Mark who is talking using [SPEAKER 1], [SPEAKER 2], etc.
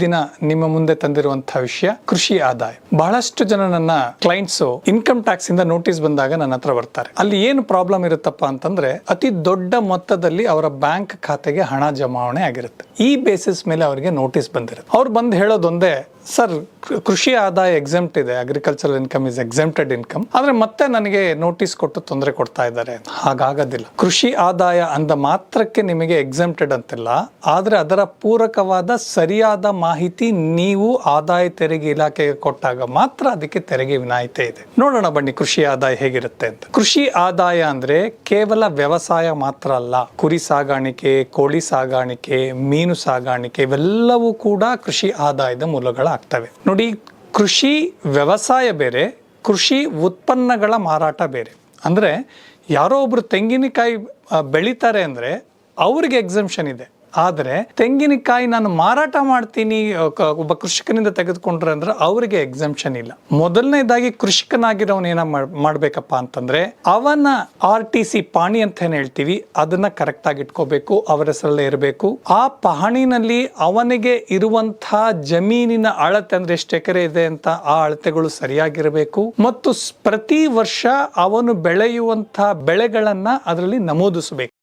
[SPEAKER 1] ದಿನ ನಿಮ್ಮ ಮುಂದೆ ತಂದಿರುವಂತಹ ವಿಷಯ ಕೃಷಿ ಆದಾಯ. ಬಹಳಷ್ಟು ಜನ ನನ್ನ ಕ್ಲೈಂಟ್ಸ್ ಇನ್ಕಮ್ ಟ್ಯಾಕ್ಸ್ ಇಂದ ನೋಟಿಸ್ ಬಂದಾಗ ನನ್ನ ಹತ್ರ ಬರ್ತಾರೆ. ಅಲ್ಲಿ ಏನು ಪ್ರಾಬ್ಲಮ್ ಇರುತ್ತಪ್ಪ ಅಂತಂದ್ರೆ ಅತಿ ದೊಡ್ಡ ಮೊತ್ತದಲ್ಲಿ ಅವರ ಬ್ಯಾಂಕ್ ಖಾತೆಗೆ ಹಣ ಜಮಾವಣೆ ಆಗಿರುತ್ತೆ. ಈ ಬೇಸಿಸ್ ಮೇಲೆ ಅವರಿಗೆ ನೋಟಿಸ್ ಬಂದಿರುತ್ತೆ. ಅವ್ರು ಬಂದು ಹೇಳೋದೊಂದೇ ಸರ್ ಕೃಷಿ ಆದಾಯ ಎಕ್ಸೆಂಪ್ಟ್ ಇದೆ agricultural income is exempted income ಆದ್ರೆ ಮತ್ತೆ ನನಗೆ ನೋಟಿಸ್ ಕೊಟ್ಟು ತೊಂದರೆ ಕೊಡ್ತಾ ಇದ್ದಾರೆ ಹಾಗಾಗೋದಿಲ್ಲ. ಕೃಷಿ ಆದಾಯ ಅಂದ ಮಾತ್ರಕ್ಕೆ ನಿಮಗೆ ಎಕ್ಸೆಂಪ್ಟೆಡ್ ಅಂತಿಲ್ಲ. ಆದ್ರೆ ಅದರ ಪೂರಕವಾದ ಸರಿಯಾದ ಮಾಹಿತಿ ನೀವು ಆದಾಯ ತೆರಿಗೆ ಇಲಾಖೆಗೆ ಕೊಟ್ಟಾಗ ಮಾತ್ರ ಅದಕ್ಕೆ ತೆರಿಗೆ ವಿನಾಯಿತಿ ಇದೆ. ನೋಡೋಣ ಬನ್ನಿ ಕೃಷಿ ಆದಾಯ ಹೇಗಿರುತ್ತೆ ಅಂತ. ಕೃಷಿ ಆದಾಯ ಅಂದ್ರೆ ಕೇವಲ ವ್ಯವಸಾಯ ಮಾತ್ರ ಅಲ್ಲ. ಕುರಿ ಸಾಗಾಣಿಕೆ, ಕೋಳಿ ಸಾಗಾಣಿಕೆ, ಮೀನು ಸಾಗಾಣಿಕೆ ಇವೆಲ್ಲವೂ ಕೂಡ ಕೃಷಿ ಆದಾಯದ ಮೂಲಗಳಾಗ್ತವೆ ನೋಡಿ, ಕೃಷಿ ವ್ಯವಸಾಯ ಬೇರೆ, ಕೃಷಿ ಉತ್ಪನ್ನಗಳ ಮಾರಾಟ ಬೇರೆ. ಅಂದರೆ, ಯಾರೋ ಒಬ್ರು ತೆಂಗಿನಕಾಯಿ ಬೆಳೀತಾರೆ ಅಂದ್ರೆ, ಅವ್ರಿಗೆ ಎಕ್ಸಮ್ಷನ್ ಇದೆ. ಆದರೆ ತೆಂಗಿನಕಾಯಿ ನಾನು ಮಾರಾಟ ಮಾಡ್ತೀನಿ ಒಬ್ಬ ಕೃಷಿಕನಿಂದ ತೆಗೆದುಕೊಂಡ್ರೆ ಅಂದ್ರೆ ಅವರಿಗೆ ಎಕ್ಸಂಪ್ಷನ್ ಇಲ್ಲ. ಮೊದಲನೇದಾಗಿ ಕೃಷಿಕನಾಗಿರೋನು ಏನ ಮಾಡ್- ಮಾಡ್ಬೇಕಪ್ಪ ಅಂತಂದ್ರೆ ಅವನ ಆರ್ ಟಿ ಸಿ ಪಾಣಿ ಅಂತ ಏನ್ ಹೇಳ್ತೀವಿ, ಅದನ್ನ ಕರೆಕ್ಟ್ ಆಗಿ ಇಟ್ಕೋಬೇಕು, ಅವರ ಹೆಸರಲ್ಲೇ ಇರಬೇಕು. ಆ ಪಹಣಿನಲ್ಲಿ ಅವನಿಗೆ ಇರುವಂತಹ ಜಮೀನಿನ ಅಳತೆ ಅಂದ್ರೆ ಎಷ್ಟು ಎಕರೆ ಇದೆ ಅಂತ ಆ ಅಳತೆಗಳು ಸರಿಯಾಗಿರಬೇಕು. ಮತ್ತು ಪ್ರತಿ ವರ್ಷ ಅವನು ಬೆಳೆಯುವಂತಹ ಬೆಳೆಗಳನ್ನ ಅದರಲ್ಲಿ ನಮೂದಿಸಬೇಕು.